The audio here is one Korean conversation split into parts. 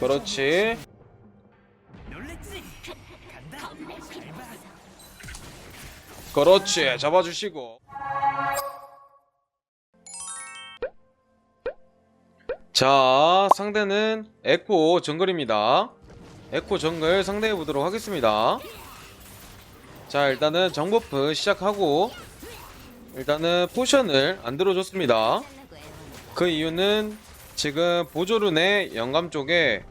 그렇지. 그렇지. 잡아주시고. 자, 상대는 에코 정글입니다. 에코 정글 상대해 보도록 하겠습니다. 자, 일단은 정버프 시작하고 일단은 포션을 안 들어줬습니다. 그 이유는 지금 보조룬의 영감 쪽에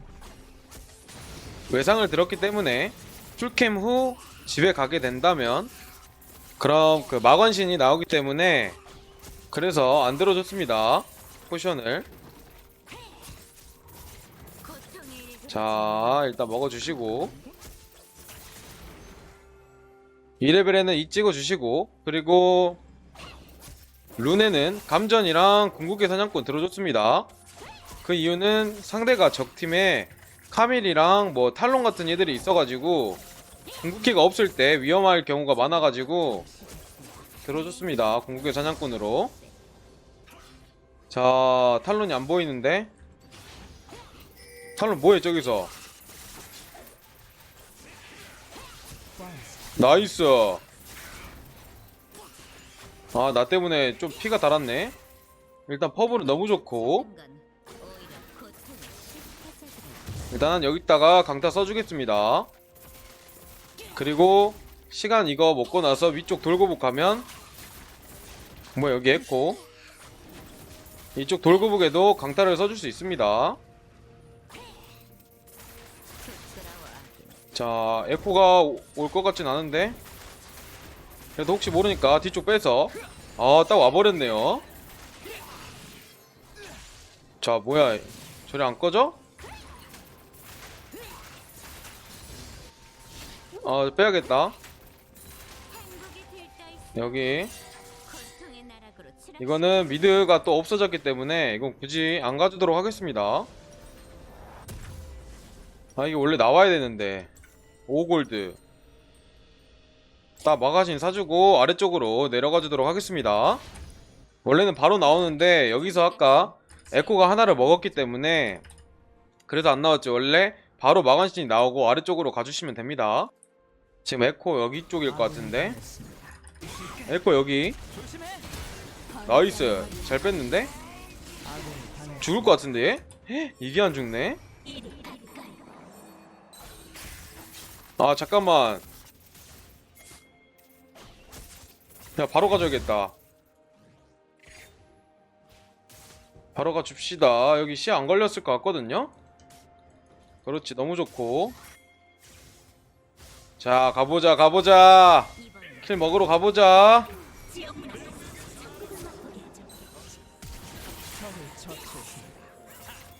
외상을 들었기 때문에 풀캠 후 집에 가게 된다면 그럼 그 마관신이 나오기 때문에 그래서 안 들어줬습니다. 포션을. 자 일단 먹어주시고. 2레벨에는 이 찍어주시고. 그리고 룬에는 감전이랑 궁극의 사냥꾼 들어줬습니다 그 이유는 상대가 적팀에 카밀이랑 뭐 탈론 같은 애들이 있어가지고 궁극기가 없을 때 위험할 경우가 많아가지고 들어줬습니다. 궁극의 사냥꾼으로. 자 탈론이 안 보이는데? 탈론 뭐해 저기서? 나이스! 아 나 때문에 좀 피가 달았네. 일단 퍼블은 너무 좋고 일단 여기다가 강타 써주겠습니다. 그리고 시간 이거 먹고 나서 위쪽 돌고북 가면 뭐 여기 했고 이쪽 돌고북에도 강타를 써줄 수 있습니다. 자 에코가 올 것 같진 않은데? 그래도 혹시 모르니까 뒤쪽 빼서. 아 딱 와버렸네요. 자 뭐야 저리 안 꺼져? 어 빼야겠다. 여기. 이거는 미드가 또 없어졌기 때문에 이건 굳이 안 가주도록 하겠습니다. 아 이게 원래 나와야 되는데. 5골드. 딱 마가신 사주고 아래쪽으로 내려가 주도록 하겠습니다. 원래는 바로 나오는데 여기서 아까 에코가 하나를 먹었기 때문에 그래서 안 나왔죠. 원래 바로 마간신이 나오고 아래쪽으로 가주시면 됩니다 지금 에코 여기 쪽일 것 같은데? 에코 여기. 나이스. 잘 뺐는데? 죽을 것 같은데 얘? 이게 안 죽네? 아 잠깐만. 야 바로 가져야겠다. 바로 가줍시다. 여기 시야 안 걸렸을 것 같거든요? 그렇지 너무 좋고 자 가보자 가보자. 킬 먹으러 가보자.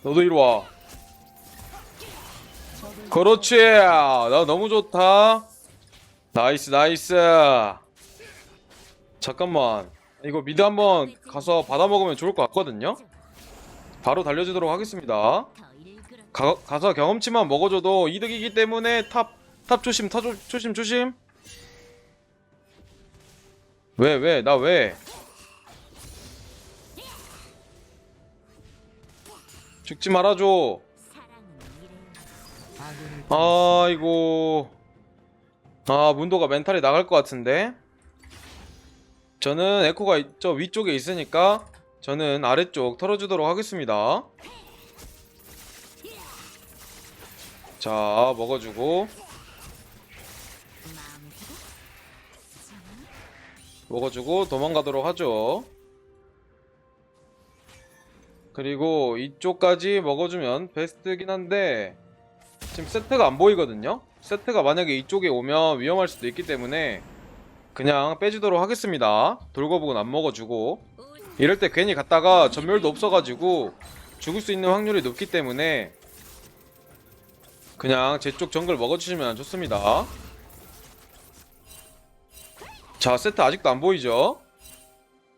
너도 이리 와. 그렇지. 나 너무 좋다. 나이스 나이스. 잠깐만. 이거 미드 한번 가서 받아먹으면 좋을 것 같거든요? 바로 달려주도록 하겠습니다. 가, 가서 경험치만 먹어줘도 이득이기 때문에 탑, 탑 조심 탑 조, 조심 조심. 왜 왜 나 왜? 죽지 말아줘. 아이고. 아 문도가 멘탈이 나갈 것 같은데? 저는 에코가 저 위쪽에 있으니까 저는 아래쪽 털어주도록 하겠습니다. 자 먹어주고 먹어주고 도망가도록 하죠. 그리고 이쪽까지 먹어주면 베스트긴 한데 지금 세트가 안 보이거든요? 세트가 만약에 이쪽에 오면 위험할 수도 있기 때문에 그냥 빼주도록 하겠습니다. 돌거북은 안 먹어주고. 이럴 때 괜히 갔다가 전멸도 없어가지고 죽을 수 있는 확률이 높기 때문에 그냥 제 쪽 정글 먹어주시면 좋습니다 자 세트 아직도 안 보이죠?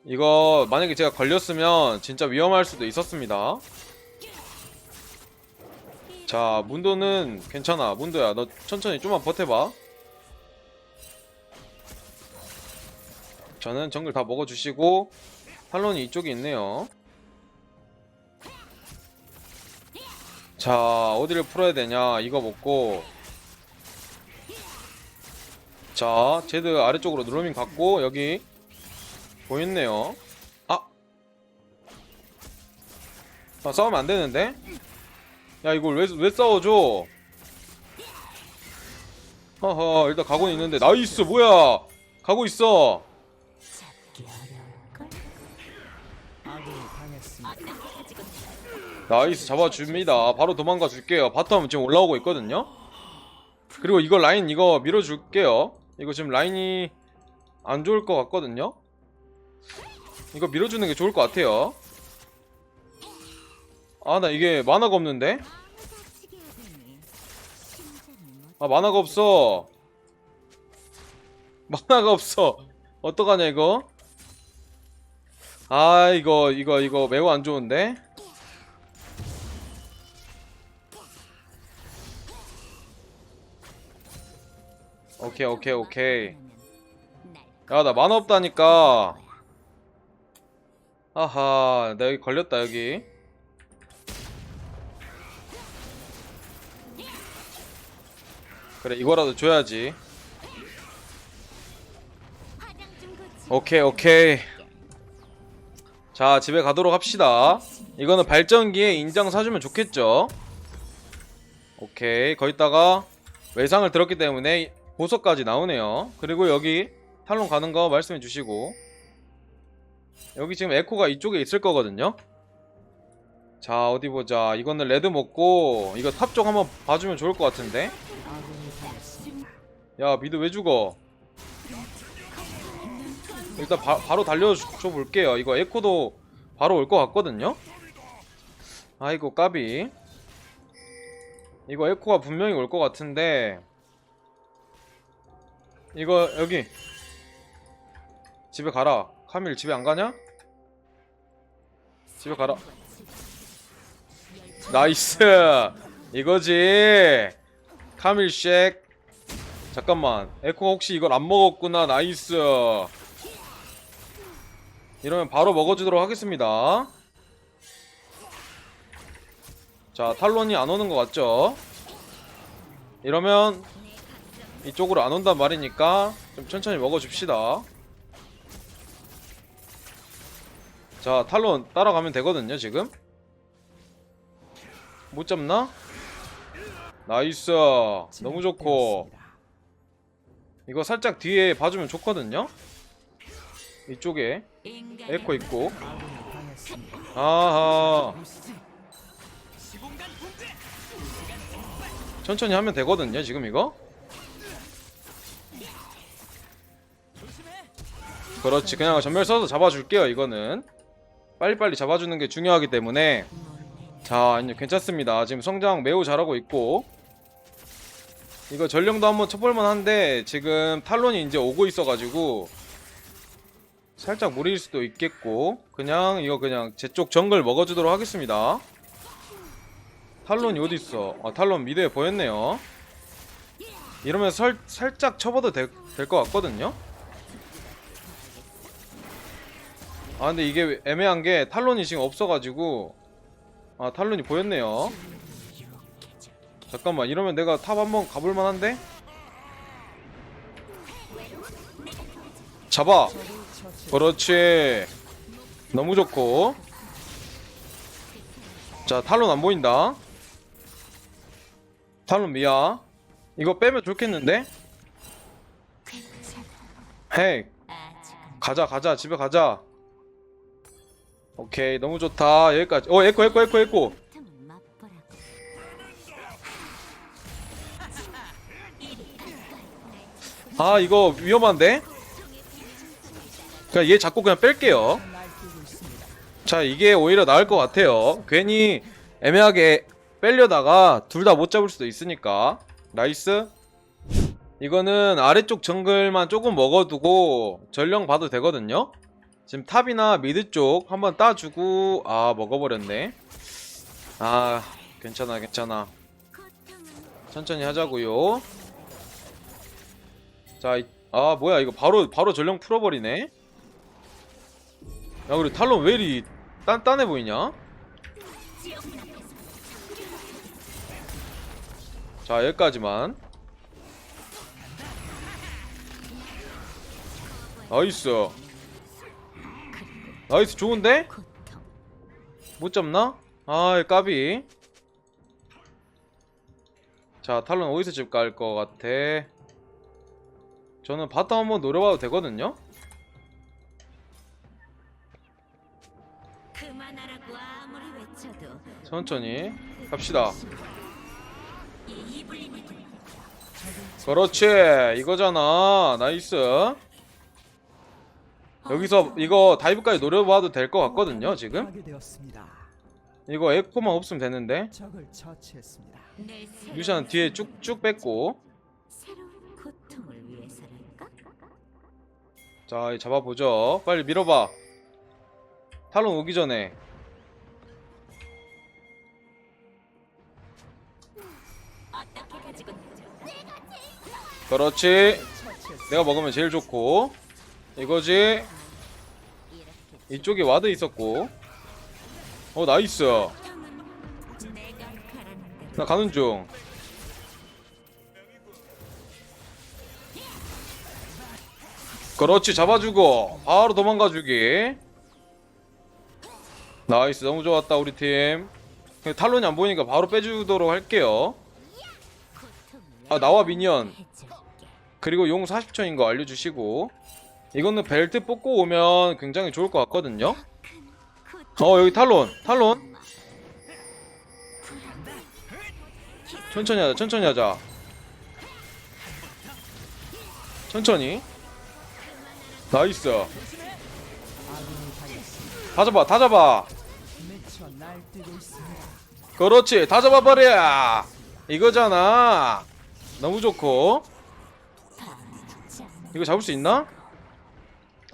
이거 만약에 제가 걸렸으면 진짜 위험할 수도 있었습니다. 자 문도는 괜찮아. 문도야 너 천천히 좀만 버텨봐. 저는 정글 다 먹어주시고 탈론이 이쪽에 있네요. 자 어디를 풀어야 되냐? 이거 먹고 자 제드 아래쪽으로 누르밍 갖고 여기 보였네요. 아! 아 싸우면 안 되는데? 야 이걸 왜, 왜 싸워줘? 허허 일단 가고는 있는데. 나이스 뭐야? 가고 있어. 나이스 잡아줍니다. 바로 도망가 줄게요. 바텀 지금 올라오고 있거든요. 그리고 이거 라인 이거 밀어줄게요 이거 지금 라인이 안 좋을 것 같거든요? 이거 밀어주는 게 좋을 것 같아요. 아 나 이게 만화가 없는데? 아 만화가 없어. 만화가 없어. 어떡하냐 이거? 아 이거 이거 이거 매우 안 좋은데 오케이 오케이 오케이. 야 나 만화 없다니까. 아하 나 여기 걸렸다 여기. 그래 이거라도 줘야지. 오케이 오케이. 자 집에 가도록 합시다. 이거는 발전기에 인장 사주면 좋겠죠? 오케이 거기다가 외상을 들었기 때문에 보석까지 나오네요. 그리고 여기 탈론 가는 거 말씀해 주시고. 여기 지금 에코가 이쪽에 있을 거거든요. 자 어디 보자. 이거는 레드 먹고 이거 탑 쪽 한번 봐주면 좋을 것 같은데. 야 미드 왜 죽어? 일단 바, 바로 달려줘 볼게요. 이거 에코도 바로 올 것 같거든요. 아이고 까비. 이거 에코가 분명히 올 것 같은데 이거 여기. 집에 가라. 카밀 집에 안 가냐? 집에 가라. 나이스! 이거지. 카밀 쉑 잠깐만. 에코 혹시 이걸 안 먹었구나. 나이스. 이러면 바로 먹어주도록 하겠습니다. 자 탈론이 안 오는 것 같죠? 이러면 이쪽으로 안 온단 말이니까 좀 천천히 먹어줍시다 자 탈론 따라가면 되거든요 지금 못 잡나? 나이스 너무 좋고. 이거 살짝 뒤에 봐주면 좋거든요 이쪽에 에코 있고. 아하 천천히 하면 되거든요 지금 이거 그렇지. 그냥 전멸 써서 잡아줄게요 이거는. 빨리빨리 잡아주는 게 중요하기 때문에. 자 이제 괜찮습니다. 지금 성장 매우 잘하고 있고. 이거 전령도 한번 쳐볼만 한데 지금 탈론이 이제 오고 있어가지고 살짝 무리일 수도 있겠고 그냥 이거 그냥 제 쪽 정글 먹어주도록 하겠습니다. 탈론이 어디있어? 아 탈론 미드에 보였네요. 이러면 설, 살짝 쳐봐도 될 것 같거든요 아 근데 이게 애매한 게 탈론이 지금 없어가지고 아 탈론이 보였네요. 잠깐만 이러면 내가 탑 한번 가볼 만 한데? 잡아! 그렇지. 너무 좋고. 자 탈론 안 보인다. 탈론 미야 이거 빼면 좋겠는데? 헤이. 가자 가자. 집에 가자 오케이 너무 좋다. 여기까지. 어 에코 에코 에코 에코. 아 이거 위험한데? 그냥 얘 잡고 그냥 뺄게요. 자 이게 오히려 나을 것 같아요. 괜히 애매하게 빼려다가 둘 다 못 잡을 수도 있으니까. 나이스. 이거는 아래쪽 정글만 조금 먹어두고 전령 봐도 되거든요 지금 탑이나 미드 쪽 한번 따주고 아 먹어버렸네. 아 괜찮아 괜찮아. 천천히 하자고요. 자, 이- 아 뭐야 이거 바로 바로 전령 풀어버리네. 야 그리고 탈론 왜 이리 딴 딴해 보이냐? 자 여기까지만. 나이스 나이스 좋은데? 못 잡나? 아 까비. 자 탈론 어디서 집 갈 것 같아? 저는 바텀 한번 노려봐도 되거든요? 천천히 갑시다. 그렇지 이거잖아. 나이스 여기서 이거 다이브까지 노려봐도 될 것 같거든요 지금. 이거 에코만 없으면 되는데. 루시안 뒤에 쭉쭉 뺐고? 자 잡아보죠. 빨리 밀어봐. 탈론 오기 전에. 그렇지. 내가 먹으면 제일 좋고 이거지? 이쪽에 와드 있었고. 어 나이스. 나 가는 중. 그렇지 잡아주고. 바로 도망가주기. 나이스 너무 좋았다 우리 팀. 탈론이 안 보이니까 바로 빼주도록 할게요. 아 나와 미니언. 그리고 용 40초인 거 알려주시고 이거는 벨트 뽑고 오면 굉장히 좋을 것 같거든요. 어 여기 탈론 탈론. 천천히 하자 천천히 하자. 천천히. 나이스. 다 잡아 다 잡아. 그렇지 다 잡아버려. 이거잖아. 너무 좋고. 이거 잡을 수 있나?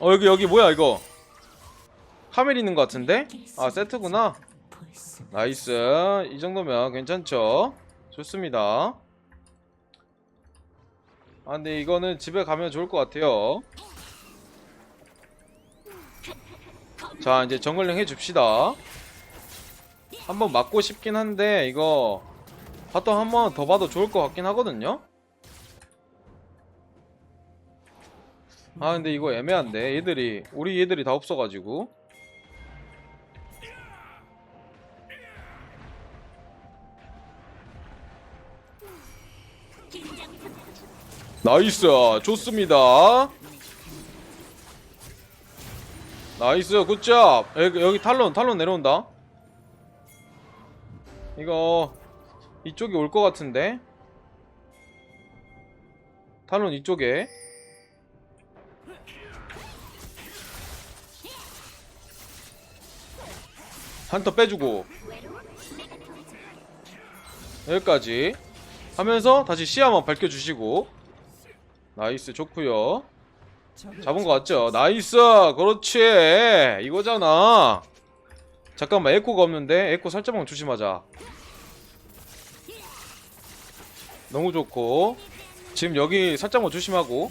어 여기 여기 뭐야 이거? 카멜 있는 것 같은데? 아 세트구나. 나이스. 이 정도면 괜찮죠? 좋습니다. 아 근데 이거는 집에 가면 좋을 것 같아요. 자 이제 정글링 해줍시다. 한번 맞고 싶긴 한데 이거 바텀 한번 더 봐도 좋을 것 같긴 하거든요 아 근데 이거 애매한데 얘들이. 우리 얘들이 다 없어가지고. 나이스 좋습니다. 나이스 굿잡. 여기, 여기 탈론 탈론 내려온다. 이거 이쪽에 올것 같은데? 탈론 이쪽에 한터 빼주고. 여기까지. 하면서 다시 시야만 밝혀주시고. 나이스 좋구요. 잡은 거 같죠? 나이스! 그렇지! 이거잖아. 잠깐만 에코가 없는데? 에코 살짝만 조심하자. 너무 좋고. 지금 여기 살짝만 조심하고.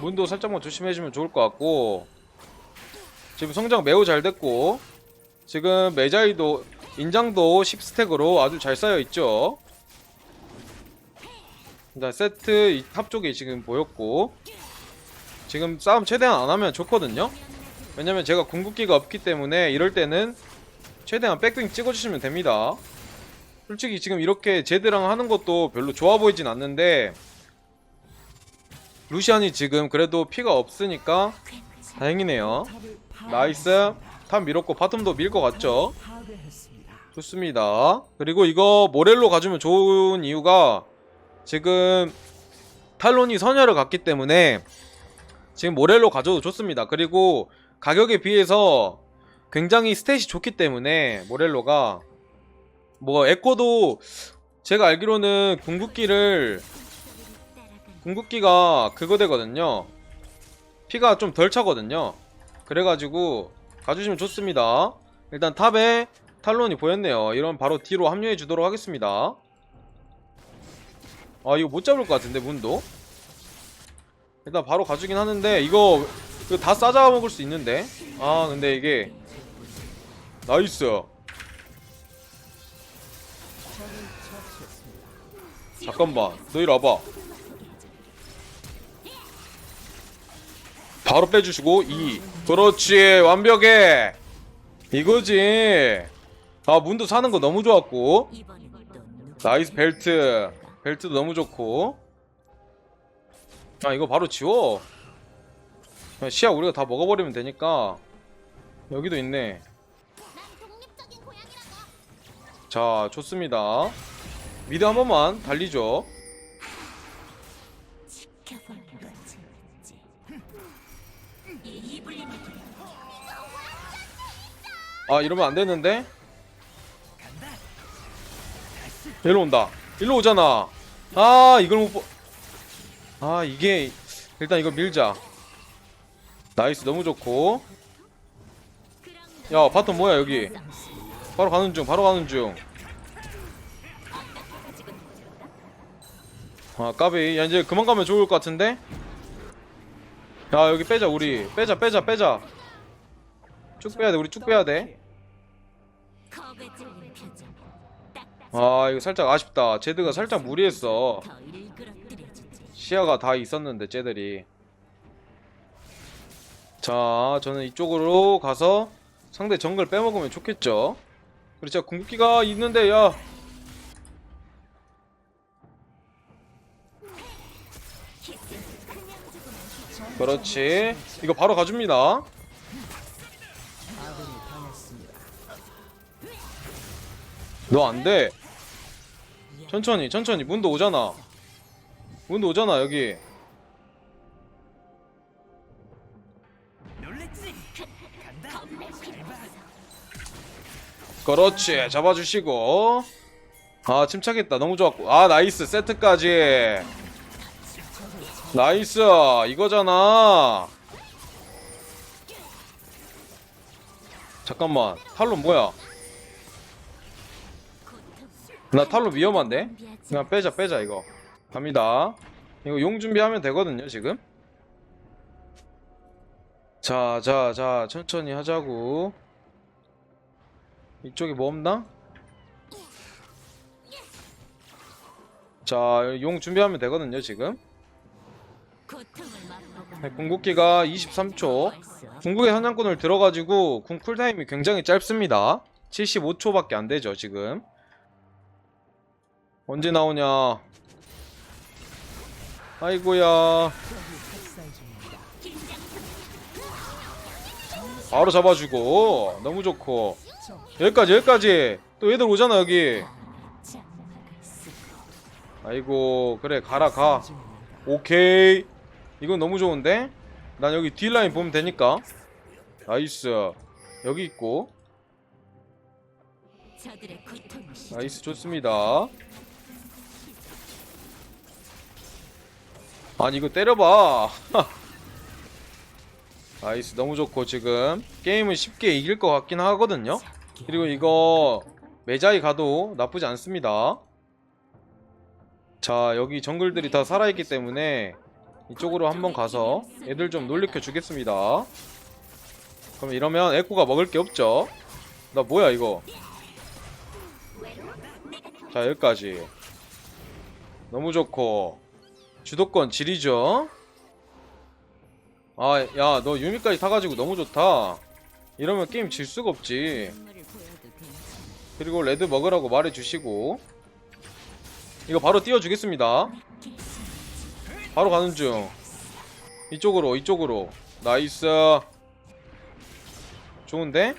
문도 살짝만 조심해주면 좋을 것 같고 지금 성장 매우 잘 됐고 지금 메자이도 인장도 10스택으로 아주 잘 쌓여있죠? 일단 세트 이탑 쪽에 지금 보였고 지금 싸움 최대한 안 하면 좋거든요? 왜냐면 제가 궁극기가 없기 때문에 이럴 때는 최대한 백빙 찍어주시면 됩니다. 솔직히 지금 이렇게 제드랑 하는 것도 별로 좋아 보이진 않는데 루시안이 지금 그래도 피가 없으니까 다행이네요 나이스 탑 밀었고 바텀도 밀 것 같죠. 좋습니다. 그리고 이거 모렐로 가주면 좋은 이유가 지금 탈론이 선열을 갔기 때문에 지금 모렐로 가져도 좋습니다. 그리고 가격에 비해서 굉장히 스탯이 좋기 때문에 모렐로가 뭐 에코도 제가 알기로는 궁극기를 궁극기가 그거 되거든요. 피가 좀 덜 차거든요. 그래가지고 가주시면 좋습니다. 일단 탑에 탈론이 보였네요. 이런 바로 뒤로 합류해 주도록 하겠습니다. 아 이거 못 잡을 것 같은데 문도. 일단 바로 가주긴 하는데 이거, 이거 다 싸잡아 먹을 수 있는데. 아 근데 이게 나이스. 잠깐만 너 이리 와봐 바로 빼주시고 2 그렇지 완벽해. 이거지. 아 문도 사는 거 너무 좋았고? 나이스 벨트. 벨트도 너무 좋고. 아 이거 바로 지워. 시야 우리가 다 먹어버리면 되니까. 여기도 있네. 자 좋습니다. 미드 한 번만 달리죠 아 이러면 안 되는데? 일로 온다. 일로 오잖아. 아 이걸 못아 이게 일단 이거 밀자. 나이스 너무 좋고. 야 바텀 뭐야 여기? 바로 가는 중 바로 가는 중아 아, 까비. 야 이제 그만 가면 좋을 것 같은데? 야 여기 빼자 우리. 빼자 빼자 빼자. 쭉 빼야 돼 우리 쭉 빼야 돼 질린 표정. 아 이거 살짝 아쉽다. 제드가 살짝 무리했어. 더 일그러뜨려주지. 시야가 다 있었는데 쟤들이. 자 저는 이쪽으로 가서 상대 정글 빼먹으면 좋겠죠. 그리고 제가 궁극기가 있는데 야. 그렇지. 이거 바로 가줍니다 너 안 돼. 천천히 천천히. 문도 오잖아. 문도 오잖아 여기. 그렇지. 잡아주시고. 아 침착했다. 너무 좋았고. 아 나이스. 세트까지. 나이스. 이거잖아. 잠깐만. 탈론 뭐야 나 탈론 위험한데? 그냥 빼자 빼자 이거. 갑니다. 이거 용 준비하면 되거든요 지금? 자 자 자 천천히 하자고. 이쪽에 뭐 없나? 자 용 준비하면 되거든요 지금? 네, 궁극기가 23초. 궁극의 사냥꾼을 들어가지고 궁 쿨타임이 굉장히 짧습니다. 75초밖에 안 되죠 지금 언제 나오냐? 아이고야. 바로 잡아주고. 너무 좋고. 적 여기까지 여기까지. 또 얘들 오잖아 여기. 아이고 그래 가라 가. 오케이. 이건 너무 좋은데? 난 여기 뒷라인 보면 되니까. 나이스. 여기 있고. 나이스 좋습니다 아니 이거 때려봐. 나이스. 너무 좋고 지금. 게임은 쉽게 이길 것 같긴 하거든요. 그리고 이거 메자이 가도 나쁘지 않습니다. 자 여기 정글들이 다 살아있기 때문에 이쪽으로 한번 가서 애들 좀 놀래켜 주겠습니다. 그럼 이러면 에코가 먹을 게 없죠. 나 뭐야 이거? 자 여기까지. 너무 좋고 주도권 지리죠. 아 야 너 유미까지 타가지고 너무 좋다. 이러면 게임 질 수가 없지. 그리고 레드 먹으라고 말해주시고. 이거 바로 띄워주겠습니다. 바로 가는 중. 이쪽으로 이쪽으로. 나이스. 좋은데?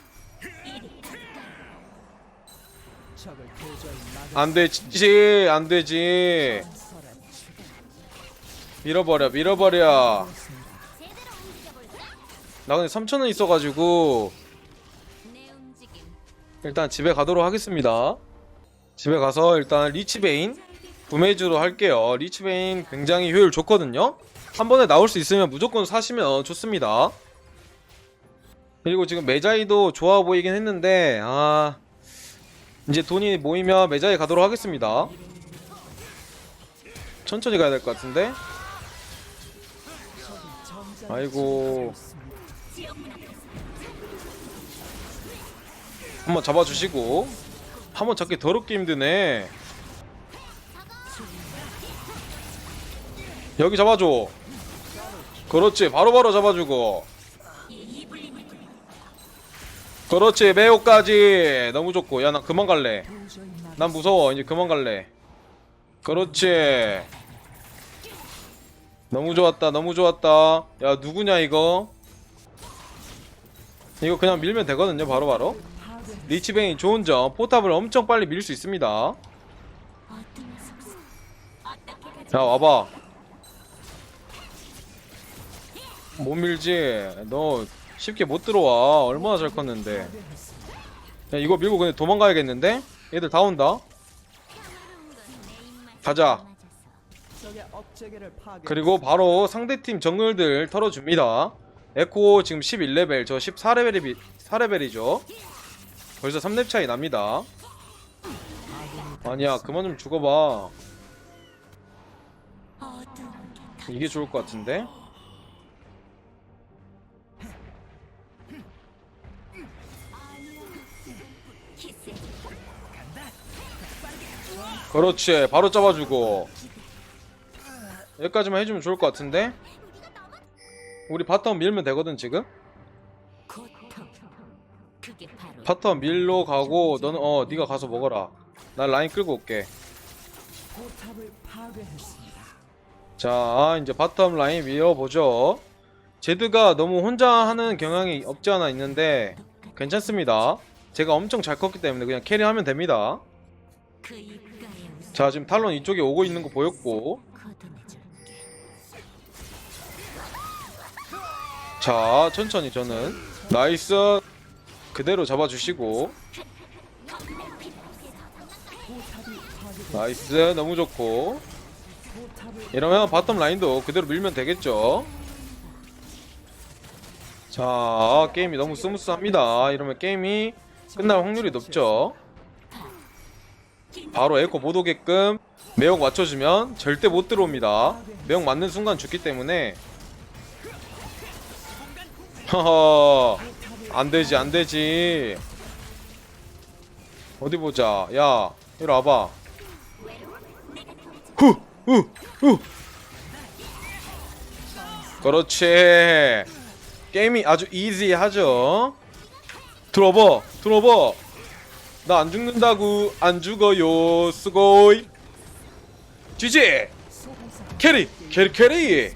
안되지 안되지. 밀어버려 밀어버려. 나 근데 3천원 있어가지고 일단 집에 가도록 하겠습니다. 집에 가서 일단 리치베인 구매주로 할게요. 리치베인 굉장히 효율 좋거든요. 한 번에 나올 수 있으면 무조건 사시면 좋습니다. 그리고 지금 메자이도 좋아 보이긴 했는데 아 이제 돈이 모이면 메자이 가도록 하겠습니다. 천천히 가야 될 것 같은데 아이고. 한번 잡아주시고. 한번 잡기 더럽게 힘드네. 여기 잡아줘. 그렇지. 바로바로 잡아주고. 그렇지. 매혹까지. 너무 좋고. 야 나 그만 갈래. 난 무서워. 이제 그만 갈래. 그렇지 너무 좋았다 너무 좋았다. 야 누구냐 이거? 이거 그냥 밀면 되거든요 바로바로. 리치뱅이 좋은 점 포탑을 엄청 빨리 밀 수 있습니다. 자 와봐. 못 밀지? 너 쉽게 못 들어와. 얼마나 잘 컸는데. 야 이거 밀고 근데 도망가야겠는데? 얘들 다 온다. 가자 그리고 바로 상대팀 정글들 털어줍니다. 에코 지금 11레벨 저 14레벨이 4레벨이죠. 벌써 3렙 차이 납니다. 아니야 그만 좀 죽어봐. 이게 좋을 것 같은데? 그렇지 바로 잡아주고 여기까지만 해주면 좋을 것 같은데? 우리 바텀 밀면 되거든 지금? 바텀 밀로 가고 너는 어 네가 가서 먹어라. 난 라인 끌고 올게. 자 이제 바텀 라인 밀어보죠. 제드가 너무 혼자 하는 경향이 없지 않아 있는데 괜찮습니다. 제가 엄청 잘 컸기 때문에 그냥 캐리하면 됩니다. 자 지금 탈론 이쪽에 오고 있는 거 보였고 자 천천히 저는. 나이스. 그대로 잡아주시고. 나이스. 너무 좋고. 이러면 바텀 라인도 그대로 밀면 되겠죠. 자 게임이 너무 스무스합니다. 이러면 게임이 끝날 확률이 높죠. 바로 에코 못 오게끔 매혹 맞춰주면 절대 못 들어옵니다. 매혹 맞는 순간 죽기 때문에 허허 안되지 안되지. 어디 보자. 야 이리 와봐. 후후후. 그렇지. 게임이 아주 이지하죠? 들어봐 들어봐. 나 안 죽는다고 안 죽어요 스고이. 지지. 캐리 캐리 캐리